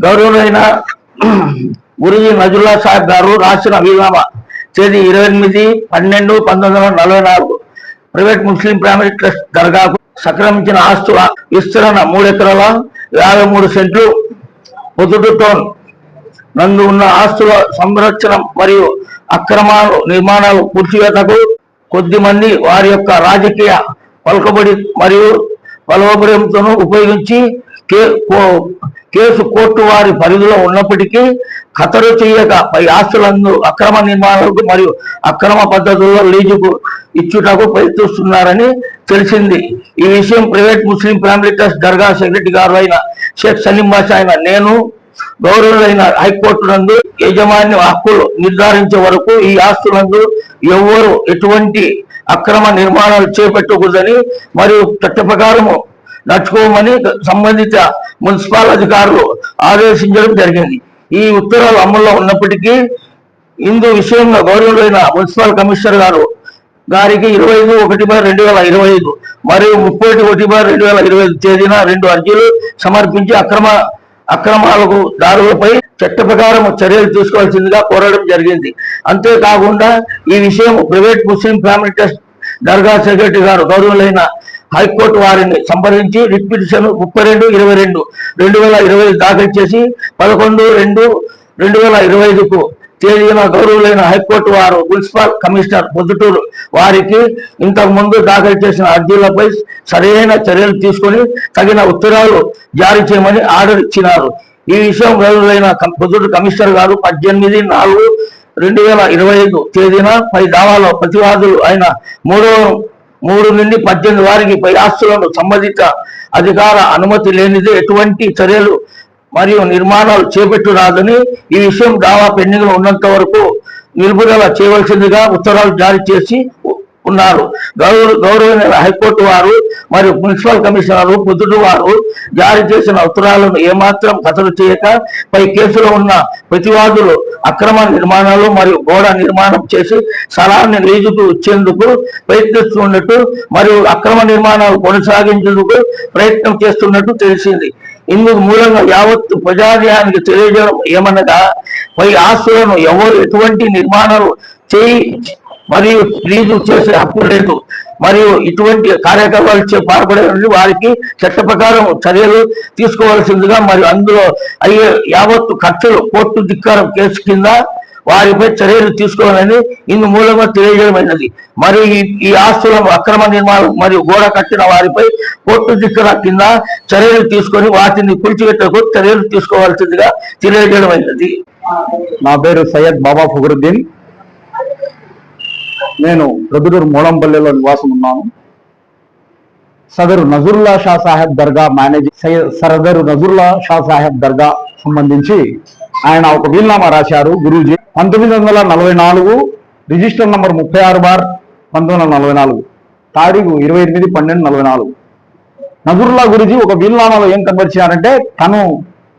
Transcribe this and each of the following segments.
గౌరవులైన గురుజీ నజుల్లా సాహెబ్ గారు రాసిన వీలునామా తేదీ ఇరవై ఎనిమిది పన్నెండు పంతొమ్మిది వందల నలభై నాలుగు. ప్రైవేట్ ముస్లిం ప్రైమరీ ట్రస్ట్ దర్గాకు సక్రమించిన ఆస్తుల విస్తరణ మూడు ఎకరాల యాభై మూడు సెంట్లు పొద్దుటు టోన్. నందు ఉన్న ఆస్తుల సంరక్షణ మరియు అక్రమాలు నిర్మాణాలు కూర్చివేతకు కొద్ది మంది వారి యొక్క రాజకీయ పలుకబడి మరియు బలవబడంతో ఉపయోగించి కే- కో- కేసు కోర్టు వారి పరిధిలో ఉన్నప్పటికీ ఖతరు చేయక పై ఆస్తులందు అక్రమ నిర్మాణాలకు మరియు అక్రమ పద్ధతుల్లో లీజుకు ఇచ్చుటకు ప్రయత్నిస్తున్నారని తెలిసింది. ఈ విషయం ప్రైవేట్ ముస్లిం ఫ్యామిలీ ట్రస్ట్ దర్గా సెక్రటరీ గారు అయిన షేక్ సలీం బాషా అయిన నేను గౌరవులైన హైకోర్టు నందు యజమాని హక్కులు నిర్ధారించే వరకు ఈ ఆస్తులందు ఎవ్వరు ఎటువంటి అక్రమ నిర్మాణాలు చేపట్టకూడదని మరియు చట్ట ప్రకారము నడుచుకోమని సంబంధిత మున్సిపల్ అధికారులు ఆదేశించడం జరిగింది. ఈ ఉత్తర్వులు అమల్లో ఉన్నప్పటికీ ఇందు విషయంలో గౌరవులైన మున్సిపల్ కమిషనర్ గారు గారికి ఇరవై ఐదు ఒకటి బార్ రెండు వేల ఇరవై ఐదు మరియు ముప్పై ఒకటి బార్ రెండు వేల ఇరవై ఐదు తేదీన రెండు అర్జీలు సమర్పించి అక్రమ అక్రమాలకు దారులపై చట్ట ప్రకారం చర్యలు తీసుకోవాల్సిందిగా కోరడం జరిగింది. అంతేకాకుండా ఈ విషయం ప్రైవేట్ ముస్లిం ఫ్యామిలీ ట్రస్ట్ దర్గా సెక్రటరీ గారు గౌరవులైన హైకోర్టు వారిని సంప్రదించి రిట్ పిటిషన్ ముప్పై రెండు ఇరవై రెండు రెండు వేల ఇరవై దాఖలు చేసి పదకొండు రెండు రెండు వేల ఇరవై ఐదుకు తేదీన గౌరవులైన హైకోర్టు వారు మున్సిపల్ కమిషనర్ పొద్దుటూరు వారికి ఇంతకు ముందు దాఖలు చేసిన అర్జీలపై సరైన చర్యలు తీసుకొని తగిన ఉత్తర్వులు జారీ చేయమని ఆర్డర్ ఇచ్చినారు. ఈ విషయం గౌరవులైన కం- పొద్దుటూరు కమిషనర్ గారు పద్దెనిమిది నాలుగు రెండు వేల ఇరవై ఐదు తేదీన పై దావాలో ప్రతివాదులు అయిన మూడో మూడు నుండి పద్దెనిమిది వారికి పై ఆస్తులను సంబంధిత అధికార అనుమతి లేనిదే ఎటువంటి చర్యలు మరియు నిర్మాణాలు చేపట్టురాదని ఈ విషయం దావా పెండింగ్లో ఉన్నంత వరకు నిలుపుదల చేయవలసిందిగా ఉత్తర్వులు జారీ చేసి ఉన్నారు. గౌరవ గౌరవనీయ హైకోర్టు వారు మరియు మున్సిపల్ కమిషనర్ పొద్దుడు వారు జారీ చేసిన ఉత్తరాలను ఏమాత్రం ఖతరు చేయక పై కేసులో ఉన్న ప్రతివాదులు అక్రమ నిర్మాణాలు మరియు గోడ నిర్మాణం చేసి స్థలాన్ని లీజుకు ఇచ్చేందుకు ప్రయత్నిస్తున్నట్టు మరియు అక్రమ నిర్మాణాలు కొనసాగించేందుకు ప్రయత్నం చేస్తున్నట్టు తెలిసింది. ఇందుకు మూలంగా యావత్ ప్రజాధ్యానికి తెలియజేయడం ఏమనగా పై ఆస్తులను ఎవరు ఎటువంటి నిర్మాణాలు చేయి మరియు స్త్రీలు చేసే హక్కు లేదు. మరియు ఇటువంటి కార్యక్రమాలు పాల్పడే వారికి చట్ట ప్రకారం చర్యలు తీసుకోవాల్సిందిగా మరియు అందులో అయ్యే యావత్తు ఖర్చులు కోర్టు ధిక్కారం కేసు కింద వారిపై చర్యలు తీసుకోవాలని ఇందు మూలంగా తెలియజేయమైనది మరియు ఈ ఆస్తుల అక్రమ నిర్మాణం మరియు గోడ కట్టిన వారిపై కోర్టు ధిక్కర కింద చర్యలు తీసుకొని వాటిని కూల్చివేటకు చర్యలు తీసుకోవాల్సిందిగా తెలియజేయమైనది నా పేరు సయ్యద్ బాబా ఫుగరుద్దీన్ నేను ప్రొద్దుటూరు మూడంపల్లిలో నివాసం ఉన్నాను. సదరు నజరుల్లా షా సాహెబ్ దర్గా మేనేజర్ సదరు నజరుల్లా షా సాహెబ్ దర్గా సంబంధించి ఆయన ఒక వీల్నామా రాశారు గురూజీ. పంతొమ్మిది వందల నలభై నాలుగు రిజిస్టర్ నంబర్ ముప్పై ఆరు బార్ పంతొమ్మిది వందల నలభై నాలుగు. తారీఖు ఇరవై ఎనిమిది పన్నెండు నలభై నాలుగు. నజరుల్లా గురూజీ ఒక వీల్నామాలో ఏం కనబరిచారంటే తను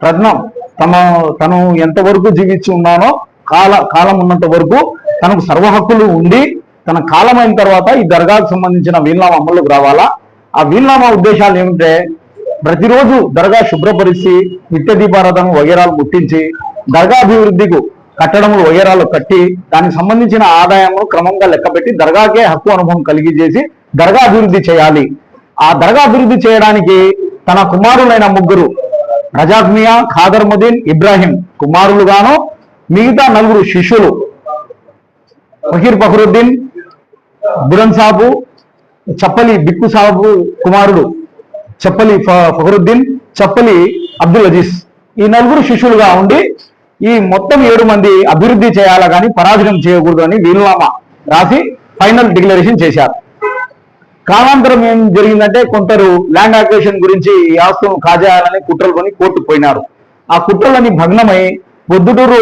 ప్రజ్ఞం తన తను ఎంతవరకు జీవించి ఉన్నానో కాల కాలం ఉన్నంత వరకు తనకు సర్వ హక్కులు ఉండి తన కాలం అయిన తర్వాత ఈ దర్గాకు సంబంధించిన వీల్నామా అమల్లోకి రావాలా? ఆ వీల్నామా ఉద్దేశాలు ఏమిటంటే ప్రతిరోజు దర్గా శుభ్రపరిచి నిత్య దీపారాధన వగేరాలు ముట్టించి దర్గా అభివృద్ధికు కట్టడములు వగేరాలు కట్టి దానికి సంబంధించిన ఆదాయము క్రమంగా లెక్కపెట్టి దర్గాకే హక్కు అనుభవం కలిగి చేసి దర్గా అభివృద్ధి చేయాలి. ఆ దర్గా అభివృద్ధి చేయడానికి తన కుమారులైన ముగ్గురు రజాక్ మియా ఖాదర్ ముదీన్ ఇబ్రాహిం కుమారులుగాను మిగతా నలుగురు శిష్యులు ఫకీర్ ఫఖరుద్దీన్ బురన్ సాబు చప్పలి బిక్కు సాబు కుమారుడు చప్పలి ఫ- ఫఖరుద్దీన్ చప్పలి అబ్దుల్ అజీజ్. ఈ నలుగురు శిష్యులుగా ఉండి ఈ మొత్తం ఏడు మంది అభివృద్ధి చేయాలా కానీ పరాజయం చేయకూడదు అని వీలునామా రాసి ఫైనల్ డిక్లరేషన్ చేశారు. కాలాంతరం ఏం జరిగిందంటే కొందరు ల్యాండ్ అక్వేషన్ గురించి ఈ ఆస్తులను కాజేయాలని కుట్రలు కొని కోర్టుకు పోయినారు. ఆ కుట్రలని భగ్నమై పొద్దుటూరు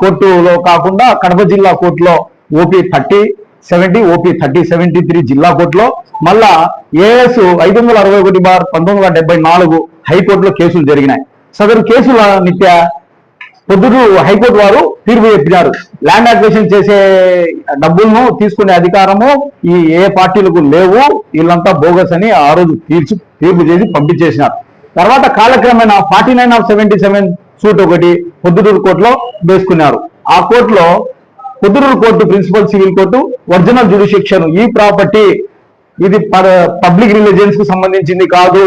కోర్టులో కాకుండా కడప జిల్లా కోర్టులో OP thirty seventy OP thirty seventy three జిల్లా కోర్టులో మళ్ళా ఏఎస్ ఐదు వందల అరవై ఒకటి బార్ పంతొమ్మిది వందల డెబ్బై నాలుగు హైకోర్టులో కేసులు జరిగినాయి. సదరు కేసుల నిత్య పొద్దుటూరు హైకోర్టు వారు తీర్పు చెప్పినారు. ల్యాండ్ అక్వేషన్ చేసే డబ్బులను తీసుకునే అధికారము ఈ ఏ పార్టీలకు లేవు. వీళ్ళంతా బోగస్ అని ఆ రోజు తీర్చి తీర్పు చేసి పంపించేసినారు. తర్వాత కాలక్రమేణా forty nine of seventy seven suit ఒకటి పొద్దుటూరు కోర్టులో వేసుకున్నారు. ఆ కోర్టులో Proddatur court principal civil court original jurisdiction ఈ ప్రాపర్టీ ఇది పబ్లిక్ రిలీజియన్స్కు సంబంధించింది కాదు.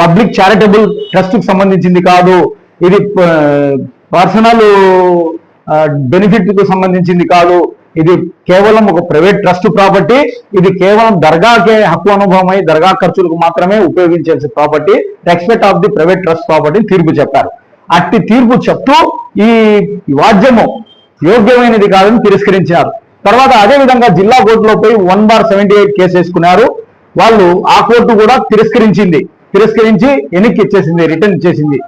పబ్లిక్ చారిటబుల్ ట్రస్ట్కు సంబంధించింది కాదు. ఇది పర్సనల్ బెనిఫిట్కు సంబంధించింది కాదు. ఇది కేవలం ఒక ప్రైవేట్ ట్రస్ట్ ప్రాపర్టీ. ఇది కేవలం దర్గాకే హక్కు అనుభవమై దర్గా ఖర్చులకు మాత్రమే ఉపయోగించాల్సిన property. Respect of the private trust property తీర్పు చెప్పారు. అట్టి తీర్పు చెప్తూ ఈ వాద్యము యోగ్యమైనది కాదని తిరస్కరించారు. తర్వాత అదే విధంగా జిల్లా కోర్టులో పోయి one bar seventy eight case వేసుకున్నారు. వాళ్ళు ఆ కోర్టు కూడా తిరస్కరించింది. తిరస్కరించి వెనక్కి ఇచ్చేసింది రిటర్న్ ఇచ్చేసింది.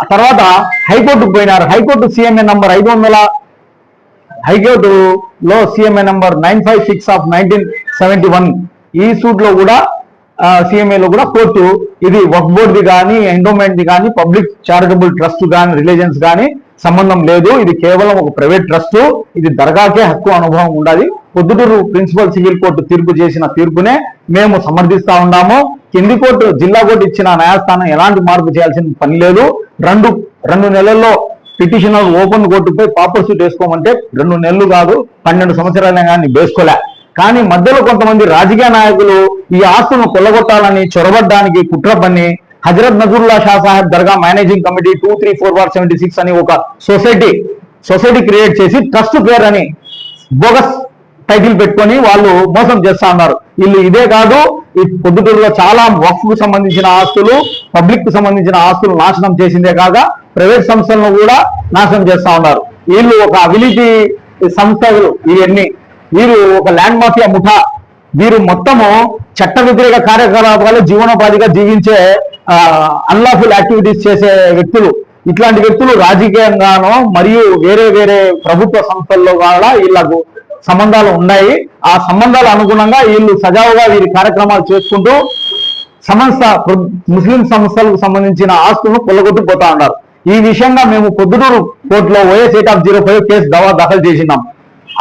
ఆ తర్వాత హైకోర్టుకు పోయినారు. హైకోర్టు సిఎంఏ నంబర్ ఐదు వందల హైకోర్టులో CMA number nine five six of nineteen seventy one. ఈ సూట్లో కూడా సిఎంఏలో కూడా కోర్టు ఇది వక్ బోర్డ్ది కానీ ఎండోమెంట్ ది కానీ పబ్లిక్ చారిటబుల్ ట్రస్ట్ కానీ రిలీజన్స్ కానీ సంబంధం లేదు. ఇది కేవలం ఒక ప్రైవేట్ ట్రస్ట్. ఇది దర్గాకే హక్కు అనుభవం ఉండాలి పొద్దుటూరు ప్రిన్సిపల్ సివిల్ కోర్టు తీర్పు చేసిన తీర్పునే మేము సమర్థిస్తా ఉన్నాము. కింది కోర్టు జిల్లా కోర్టు ఇచ్చిన న్యాయస్థానం ఎలాంటి మార్పు చేయాల్సిన పని లేదు. రెండు రెండు నెలల్లో పిటిషనర్ ఓపెన్ కోర్టుపై పాపర్ సూట్ వేసుకోమంటే రెండు నెలలు కాదు పన్నెండు సంవత్సరాలు కానీ వేసుకోలే. కానీ మధ్యలో కొంతమంది రాజకీయ నాయకులు ఈ ఆస్తులను కొల్లగొట్టాలని చొరబడ్డానికి కుట్ర పని హజరత్ నజరుల్లా షా సాహెబ్ దర్గా managing committee two three four bar seventy six అని ఒక సొసైటీ సొసైటీ క్రియేట్ చేసి ట్రస్ట్ పేరు అని బోగస్ టైటిల్ పెట్టుకొని వాళ్ళు మోసం చేస్తా ఉన్నారు. వీళ్ళు ఇదే కాదు ఈ పొద్దుటూరులో చాలా వక్ఫ్కు సంబంధించిన ఆస్తులు పబ్లిక్కు సంబంధించిన ఆస్తులు నాశనం చేసిందే కాక ప్రైవేట్ సంస్థలను కూడా నాశనం చేస్తా ఉన్నారు. వీళ్ళు ఒక అవినీతి సంస్థలు ఇవన్నీ వీరు ఒక ల్యాండ్ మాఫియా ముఠా. వీరు మొత్తము చట్ట వ్యతిరేక కార్యకలాపాలు జీవనోపాధిగా జీవించే అన్లాఫుల్ యాక్టివిటీస్ చేసే వ్యక్తులు. ఇట్లాంటి వ్యక్తులు రాజకీయంగానో మరియు వేరే వేరే ప్రభుత్వ సంస్థల్లో కూడా వీళ్ళకు సంబంధాలు ఉన్నాయి. ఆ సంబంధాల అనుగుణంగా వీళ్ళు సజావుగా వీరి కార్యక్రమాలు చేసుకుంటూ సంస్థ ముస్లిం సంస్థలకు సంబంధించిన ఆస్తులను కొల్లగొట్టుకుపోతా ఉన్నారు. ఈ విషయంగా మేము పొద్దుటూరు కోర్టులో OS eight of zero five case దావా దాఖలు చేసినాం.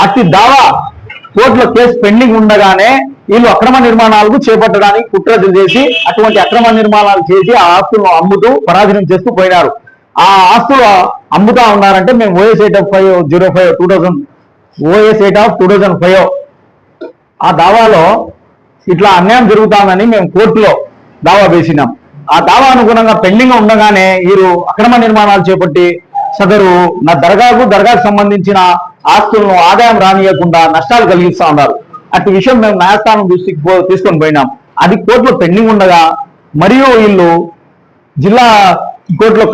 అట్టి దావా కోర్టులో కేసు పెండింగ్ ఉండగానే వీళ్ళు అక్రమ నిర్మాణాలకు చేపట్టడానికి కుట్రలు చేసి అటువంటి అక్రమ నిర్మాణాలు చేసి ఆ ఆస్తులను అమ్ముతూ పరాధీనం చేస్తూ పోయినారు. ఆ ఆస్తులు అమ్ముతా ఉన్నారంటే మేము OS eight of five zero five two thousand OS eight of two thousand five ఆ దావాలో ఇట్లా అన్యాయం జరుగుతామని మేము కోర్టులో దావా వేసినాం. ఆ దావా అనుగుణంగా పెండింగ్ ఉండగానే వీరు అక్రమ నిర్మాణాలు చేపట్టి సదరు నా దర్గాకు దర్గాకు సంబంధించిన ఆస్తులను ఆదాయం రానియకుండా నష్టాలు కలిగిస్తా ఉన్నారు. అటు విషయం మేము న్యాయస్థానం దృష్టికి పో- తీసుకొని పోయినాం. అది కోర్టులో పెండింగ్ ఉండగా మరియు వీళ్ళు జిల్లా కోర్టులో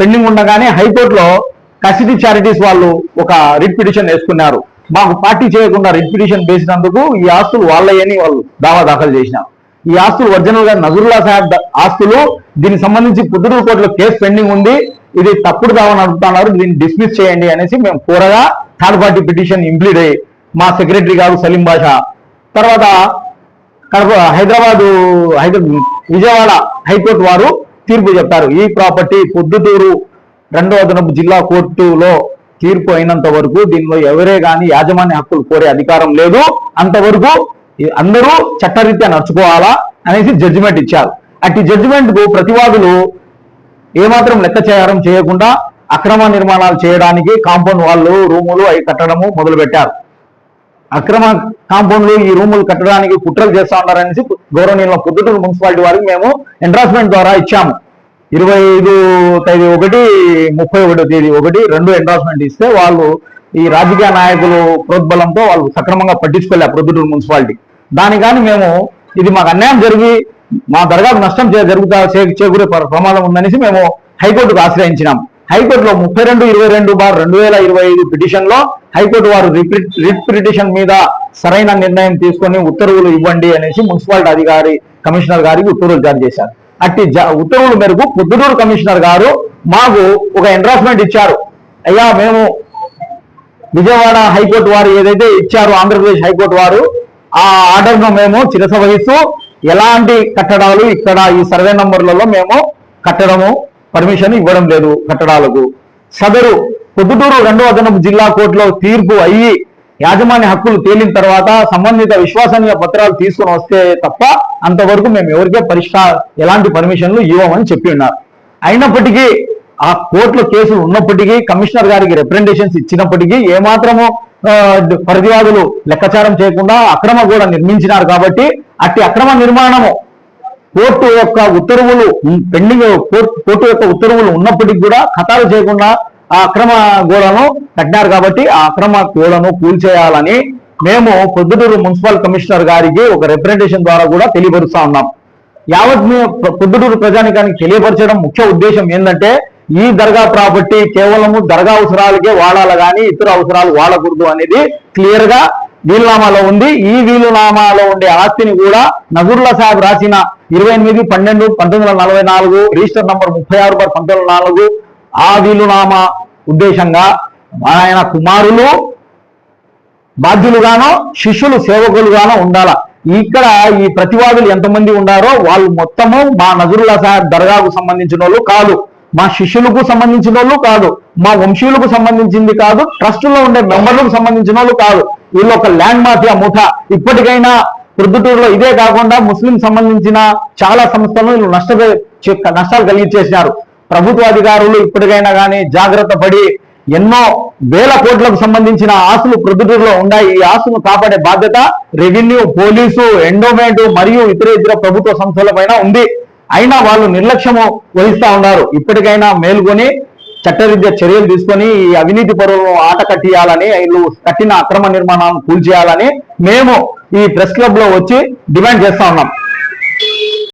పెండింగ్ ఉండగానే హైకోర్టులో కసిటీ చారిటీస్ వాళ్ళు ఒక రిట్ పిటిషన్ వేసుకున్నారు. మాకు పార్టీ చేయకుండా రిట్ పిటిషన్ వేసినందుకు ఈ ఆస్తులు వాళ్ళయ్యని వాళ్ళు దావా దాఖలు చేసినారు ఈ ఆస్తులు ఒరిజినల్గా నజరుల్లా సాహెబ్ ఆస్తులు దీనికి సంబంధించి పుత్తూరు కోర్టులో కేసు పెండింగ్ ఉంది. ఇది తప్పుడు దావని నడుపుతున్నారు దీన్ని డిస్మిస్ చేయండి అనేసి మేము కోరగా థర్డ్ పార్టీ పిటిషన్ ఇంప్లీడ్ అయ్యి మా సెక్రటరీ గారు సలీం బాషా తర్వాత కడప హైదరాబాదు హైదరాబాద్ విజయవాడ హైకోర్టు వారు తీర్పు చెప్పారు. ఈ ప్రాపర్టీ పొద్దుటూరు రెండో అదనపు జిల్లా కోర్టులో తీర్పు అయినంత వరకు దీనిలో ఎవరే కానీ యాజమాన్య హక్కులు కోరే అధికారం లేదు. అంతవరకు అందరూ చట్టరీత్యా నడుచుకోవాలా అనేసి జడ్జిమెంట్ ఇచ్చారు. అట్టి జడ్జిమెంట్కు ప్రతివాదులు ఏమాత్రం లెక్క చేయడం చేయకుండా అక్రమ నిర్మాణాలు చేయడానికి కాంపౌండ్ వాళ్ళు రూములు అవి కట్టడము మొదలుపెట్టారు. అక్రమ కాంపౌండ్లు ఈ రూములు కట్టడానికి కుట్రలు చేస్తా ఉన్నారనేసి గౌరవనీయుల పొద్దుటూరు మున్సిపాలిటీ వారికి మేము ఎండ్రాస్మెంట్ ద్వారా ఇచ్చాము. ఇరవై ఐదు తేదీ ఒకటి ముప్పై ఒకటో తేదీ ఒకటి రెండు ఎండ్రాస్మెంట్ ఇస్తే వాళ్ళు ఈ రాజకీయ నాయకులు ప్రోద్బలంతో వాళ్ళు సక్రమంగా పట్టించుకోలే ప్రొద్దుటూరు మున్సిపాలిటీ. దాని కానీ మేము ఇది మాకు అన్యాయం జరిగి మా దర్గాకు నష్టం జరుగుతా చేకూరే ప్రమాదం ఉందనేసి మేము హైకోర్టుకు ఆశ్రయించినాం. హైకోర్టులో ముప్పై రెండు ఇరవై రెండు బార్ రెండు వేల ఇరవై ఐదు పిటిషన్లో హైకోర్టు వారు రిట్ పిటిషన్ మీద సరైన నిర్ణయం తీసుకొని ఉత్తర్వులు ఇవ్వండి అనేసి మున్సిపాలిటీ అధికారి కమిషనర్ గారికి ఉత్తర్వులు జారీ చేశారు. అట్టి ఉత్తర్వుల మేరకు పొద్దుటూరు కమిషనర్ గారు మాకు ఒక ఎండ్రాస్మెంట్ ఇచ్చారు. అయ్యా మేము విజయవాడ హైకోర్టు వారు ఏదైతే ఇచ్చారో ఆంధ్రప్రదేశ్ హైకోర్టు వారు ఆ ఆర్డర్ను మేము చిరస వహిస్తూ ఎలాంటి కట్టడాలు ఇక్కడ ఈ సర్వే నంబర్లలో మేము కట్టడము పర్మిషన్ ఇవ్వడం లేదు కట్టడాలకు. సదరు పొద్దుటూరు రెండవ అదనపు జిల్లా కోర్టులో తీర్పు అయ్యి యాజమాన్య హక్కులు తేలిన తర్వాత సంబంధిత విశ్వసనీయ పత్రాలు తీసుకొని వస్తే తప్ప అంతవరకు మేము ఎవరికే పరిష్కార ఎలాంటి పర్మిషన్లు ఇవ్వమని చెప్పి ఉన్నారు. అయినప్పటికీ ఆ కోర్టులో కేసులు ఉన్నప్పటికీ కమిషనర్ గారికి రిప్రజెంటేషన్స్ ఇచ్చినప్పటికీ ఏమాత్రము ఆ, ప్రతివాదులు లెక్కచారం చేయకుండా అక్రమ కూడా నిర్మించినారు కాబట్టి అట్టి అక్రమ నిర్మాణము కోర్టు యొక్క ఉత్తర్వులు పెండింగ్ కోర్టు యొక్క ఉత్తర్వులు ఉన్నప్పటికీ కూడా ఖతాలు చేయకుండా ఆ అక్రమ గోడను కట్టినారు కాబట్టి ఆ అక్రమ గోడను కూల్చేయాలని మేము పొద్దుటూరు మున్సిపల్ కమిషనర్ గారికి ఒక రిప్రజెంటేషన్ ద్వారా కూడా తెలియపరుస్తా ఉన్నాం. యావత్ పొద్దుటూరు ప్రజానికానికి తెలియపరచడం ముఖ్య ఉద్దేశం ఏంటంటే ఈ దర్గా ప్రాపర్టీ కేవలము దర్గా అవసరాలకే వాడాలి కానీ ఇతర అవసరాలు వాడకూడదు అనేది క్లియర్గా వీలునామాలో ఉంది ఈ వీలునామాలో ఉండే ఆస్తిని కూడా నజరుల్లా సాహెబ్ రాసిన ఇరవై ఎనిమిది పన్నెండు పంతొమ్మిది వందల నలభై నాలుగు రిజిస్టర్ నంబర్ ముప్పై ఆరు బర్ పంతొమ్మిది వందల నాలుగు ఆ వీలునామా ఉద్దేశంగా ఆయన కుమారులు బాధ్యులుగానో శిష్యులు సేవకులుగానో ఉండాల. ఇక్కడ ఈ ప్రతివాదులు ఎంతమంది ఉండారో వాళ్ళు మొత్తము మా నజరుల్లా సాహెబ్ దర్గాకు సంబంధించిన వాళ్ళు కాదు. మా శిష్యులకు సంబంధించిన వాళ్ళు కాదు మా వంశీయులకు సంబంధించింది కాదు ట్రస్ట్లో ఉండే మెంబర్లకు సంబంధించిన వాళ్ళు కాదు. వీళ్ళు ఒక ల్యాండ్ మాఫియా ముఠ. ఇప్పటికైనా ప్రొద్దుటూరులో ఇదే కాకుండా ముస్లిం సంబంధించిన చాలా సంస్థలను వీళ్ళు నష్ట నష్టాలు కలిగించేసినారు. ప్రభుత్వ అధికారులు ఇప్పటికైనా కానీ జాగ్రత్త పడి ఎన్నో వేల కోట్లకు సంబంధించిన ఆస్తులు ప్రొద్దుటూరులో ఉన్నాయి. ఈ ఆస్తులు కాపాడే బాధ్యత రెవెన్యూ పోలీసు ఎండోమెంట్ మరియు ఇతర ఇతర ప్రభుత్వ సంస్థల పైన ఉంది. అయినా వాళ్ళు నిర్లక్ష్యము వహిస్తా ఉన్నారు. ఇప్పటికైనా మేల్కొని చట్టరీత్యా చర్యలు తీసుకొని ఈ అవినీతి పరులను ఆట కట్టియాలని వీళ్ళు కట్టిన అక్రమ నిర్మాణాలను కూల్చేయాలని మేము ఈ ప్రెస్ క్లబ్లో వచ్చి డిమాండ్ చేస్తా ఉన్నాం.